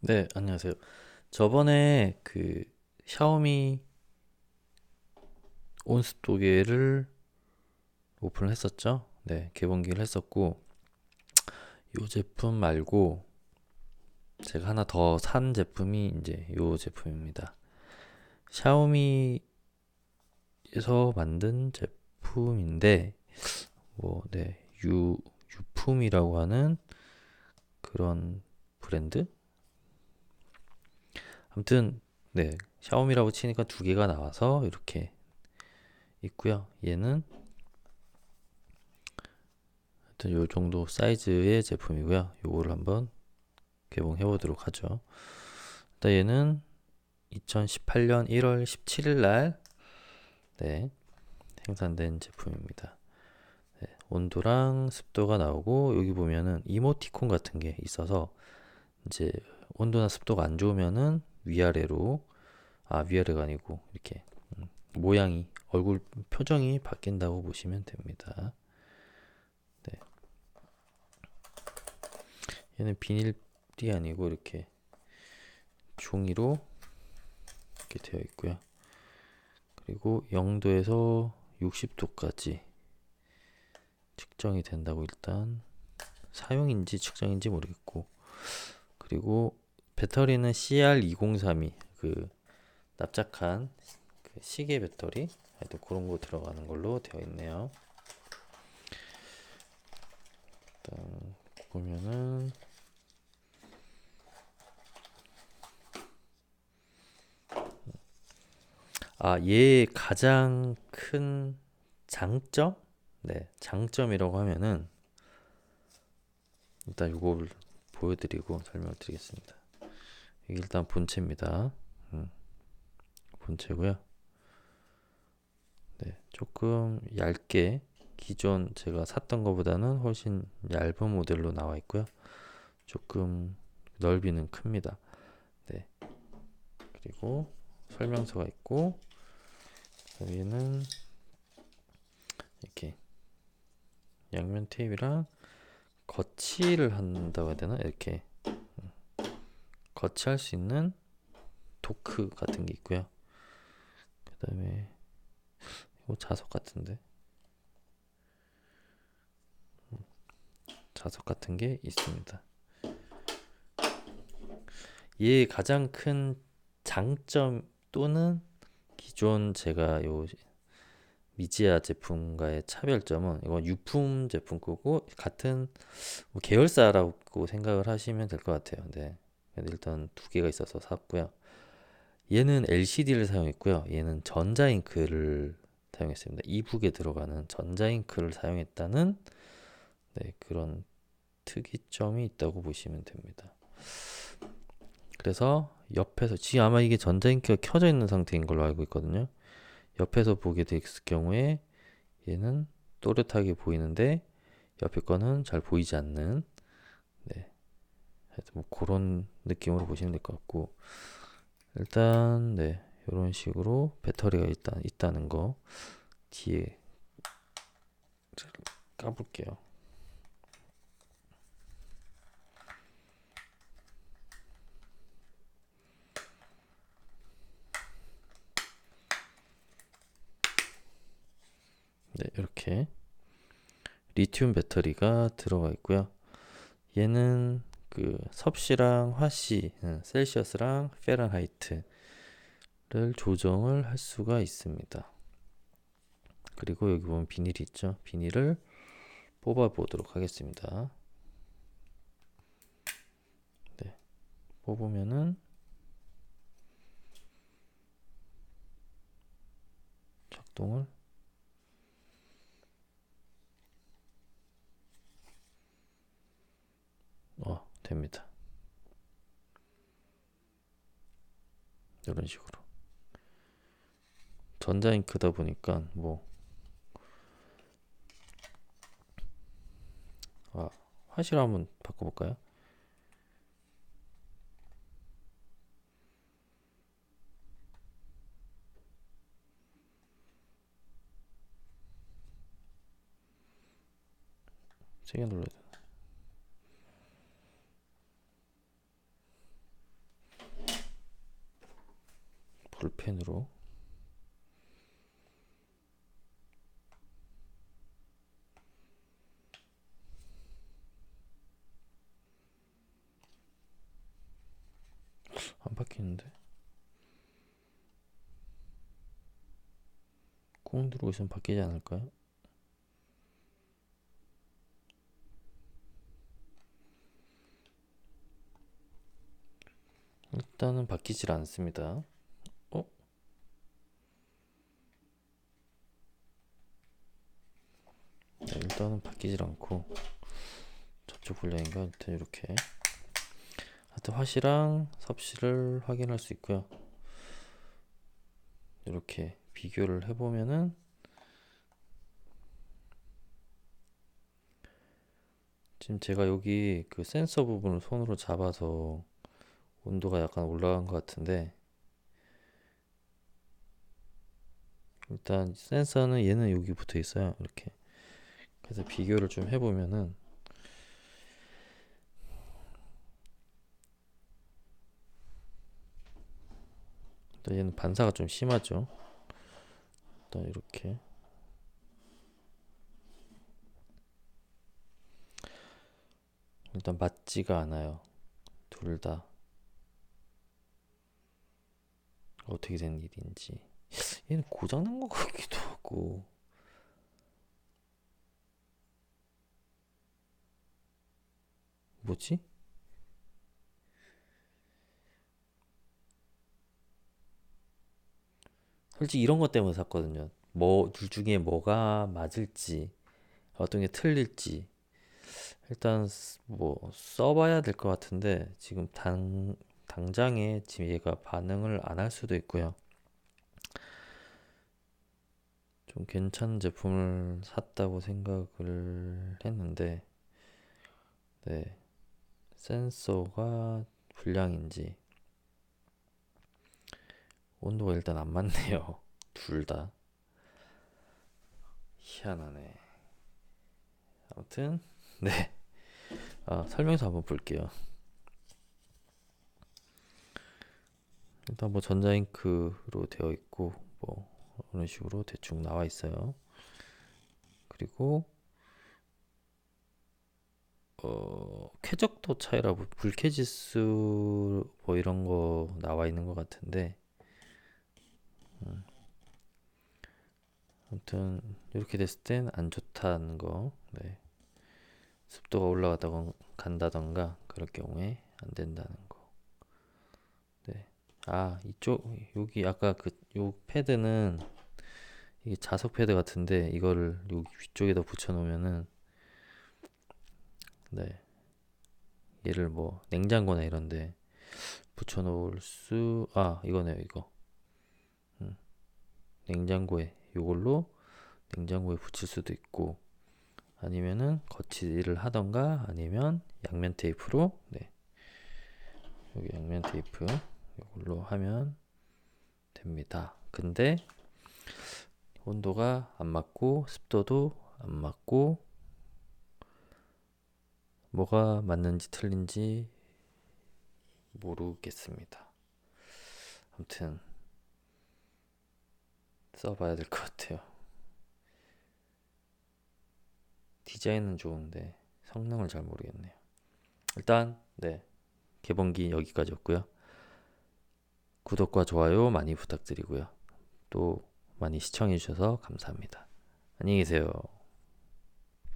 네, 안녕하세요. 저번에 그 샤오미 온스토게를 오픈을 했었죠. 네, 개봉기를 했었고, 이 제품 말고 제가 하나 더 산 제품이 이제 이 제품입니다. 샤오미에서 만든 제품인데, 뭐, 네, 유, 유품이라고 하는 그런 브랜드? 아무튼 네 샤오미라고 치니까 두 개가 나와서 이렇게 있고요. 얘는 하여튼 요 정도 사이즈의 제품이고요. 요거를 한번 개봉해 보도록 하죠. 일단 얘는 2018년 1월 17일 날 네, 생산된 제품입니다. 네, 온도랑 습도가 나오고 여기 보면은 이모티콘 같은 게 있어서 이제 온도나 습도가 안 좋으면은 위아래로 아 위아래가 아니고 이렇게 음, 모양이 얼굴 표정이 바뀐다고 보시면 됩니다. 네. 얘는 비닐이 아니고 이렇게 종이로 이렇게 되어 있고요. 그리고 0도에서 60도까지 측정이 된다고 일단 사용인지 측정인지 모르겠고 그리고 배터리는 CR2032 그 납작한 그 시계 배터리 하여튼 그런 거 들어가는 걸로 되어 있네요. 일단 보면은 아, 얘 가장 큰 장점? 네, 장점이라고 하면은 일단 이걸 보여드리고 설명을 드리겠습니다. 일단 본체입니다. 음, 본체고요. 네, 조금 얇게 기존 제가 샀던 것보다는 훨씬 얇은 모델로 나와 있고요. 조금 넓이는 큽니다. 네. 그리고 설명서가 있고 여기는 이렇게 양면 테이프랑 거치를 한다고 해야 되나? 이렇게 거치할 수 있는 도크 같은 게 있고요. 그 다음에 이거 자석 같은데 자석 같은 게 있습니다. 얘 가장 큰 장점 또는 기존 제가 요 미지아 제품과의 차별점은 이건 유품 제품 거고 같은 뭐 계열사라고 생각을 하시면 될 것 같아요. 네. 일단 두 개가 있어서 샀고요. 얘는 LCD를 사용했고요. 얘는 전자잉크를 사용했습니다. 이북에 들어가는 전자잉크를 사용했다는 네, 그런 특이점이 있다고 보시면 됩니다. 그래서 옆에서 지금 아마 이게 전자잉크가 켜져 있는 상태인 걸로 알고 있거든요. 옆에서 보게 됐을 경우에 얘는 또렷하게 보이는데 옆에 거는 잘 보이지 않는 네, 하여튼 뭐 그런 느낌으로 보시면 될 것 같고 일단 네 이런 식으로 배터리가 일단 있다는 거 뒤에 까볼게요. 네, 이렇게 리튬 배터리가 들어가 있고요. 얘는 그 섭씨랑 화씨, 셀시어스랑 페른하이트를 조정을 할 수가 있습니다. 그리고 여기 보면 비닐이 있죠. 비닐을 뽑아 보도록 하겠습니다. 네. 뽑으면은 작동을 됩니다. 이런 식으로 전자잉크다 보니까 뭐 아, 화실 한번 바꿔볼까요? 세게 눌러야 돼. 볼 펜으로 안 바뀌는데 꾹 누르고 있으면 바뀌지 않을까요? 일단은 바뀌질 않습니다. 어? 네, 일단은 바뀌질 않고 저쪽 분량인가 일단 이렇게 하여튼 화시랑 섭씨를 확인할 수 있고요. 이렇게 비교를 해보면은 지금 제가 여기 그 센서 부분을 손으로 잡아서 온도가 약간 올라간 것 같은데 일단 센서는 얘는 여기 붙어 있어요 이렇게 그래서 비교를 좀 해보면은 일단 얘는 반사가 좀 심하죠. 일단 이렇게. 일단 맞지가 않아요. 둘 다. 어떻게 된 일인지. 얘는 고장난 것 같기도 하고 뭐지? 솔직히 이런 것 때문에 샀거든요. 뭐, 둘 중에 뭐가 맞을지, 어떤 게 틀릴지. 일단, 스- 뭐, 써봐야 될 것 같은데, 지금 당, 당장에 지금 얘가 반응을 안 할 수도 있고요. 좀 괜찮은 제품을 샀다고 생각을 했는데, 네. 센서가 불량인지, 온도가 일단 안 맞네요. 둘 다. 희한하네. 아무튼, 네. 아, 설명서 한번 볼게요. 일단 뭐 전자잉크로 되어 있고, 뭐, 어느 식으로 대충 나와 있어요. 그리고, 어, 쾌적도 차이라고, 불쾌지수 뭐 이런 거 나와 있는 것 같은데, 아무튼 이렇게 됐을 땐 안 좋다는 거. 네. 습도가 올라가다가 간다던가 그럴 경우에 안 된다는 거. 네. 아, 이쪽 여기 아까 그 요 패드는 이게 자석 패드 같은데 이거를 여기 위쪽에다 붙여 놓으면은 네. 얘를 뭐 냉장고나 이런데 붙여 놓을 수 아, 이거네요, 이거. 음, 냉장고에 요걸로 냉장고에 붙일 수도 있고 아니면은 거치를 하던가 아니면 양면 테이프로 네 여기 양면 테이프 이걸로 하면 됩니다. 근데 온도가 안 맞고 습도도 안 맞고 뭐가 맞는지 틀린지 모르겠습니다. 아무튼 써봐야 될 것 같아요. 디자인은 좋은데 성능을 잘 모르겠네요. 일단 네 개봉기 여기까지였고요. 구독과 좋아요 많이 부탁드리고요. 또 많이 시청해 주셔서 감사합니다. 안녕히 계세요.